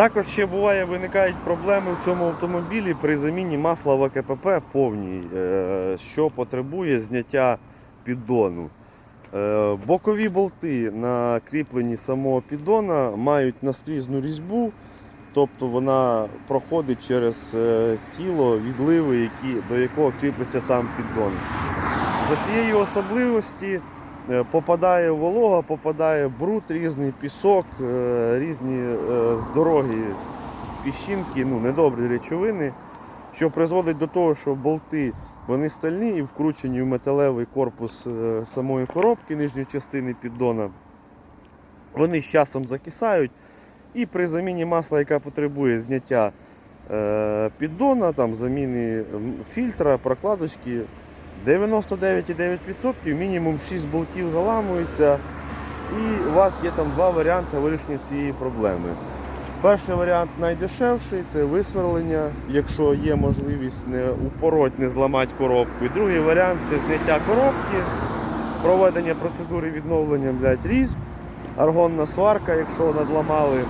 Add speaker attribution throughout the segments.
Speaker 1: Також ще буває, виникають проблеми в цьому автомобілі при заміні масла в АКПП повній, е, що потребує зняття піддону. Е, Бокові болти на кріпленні самого піддона мають наскрізну різьбу, тобто вона проходить через е, тіло відливи, до якого кріпиться сам піддон. За цією особливості попадає волога, попадає бруд різний, пісок, е, різні е, з дороги піщинки, ну, недобрі речовини, що призводить до того, що болти вони стальні і вкручені в металевий корпус е, самої коробки нижньої частини піддона. Вони з часом закисають. І при заміні масла, яка потребує зняття е, піддона, там, заміни фільтра, прокладочки, 99,9% мінімум 6 болтів заламуються. І у вас є там два варіанти вирішення цієї проблеми. Перший варіант найдешевший це висверлення, якщо є можливість не упороть, не зламати коробку. І другий варіант це зняття коробки, проведення процедури відновлення блядь, різьб, аргонна сварка, якщо надламали.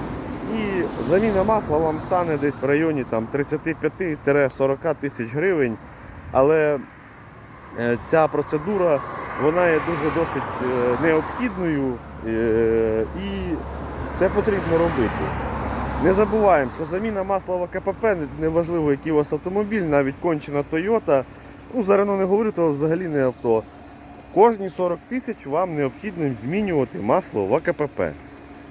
Speaker 1: І заміна масла вам стане десь в районі там, 35-40 тисяч гривень. Але ця процедура вона є дуже досить е, необхідною е, і це потрібно робити. Не забуваємо, що заміна масла в АКПП, неважливо, який у вас автомобіль, навіть кончена Toyota, ну за Renault не говорю, то взагалі не авто. Кожні 40 тисяч вам необхідно змінювати масло в АКПП.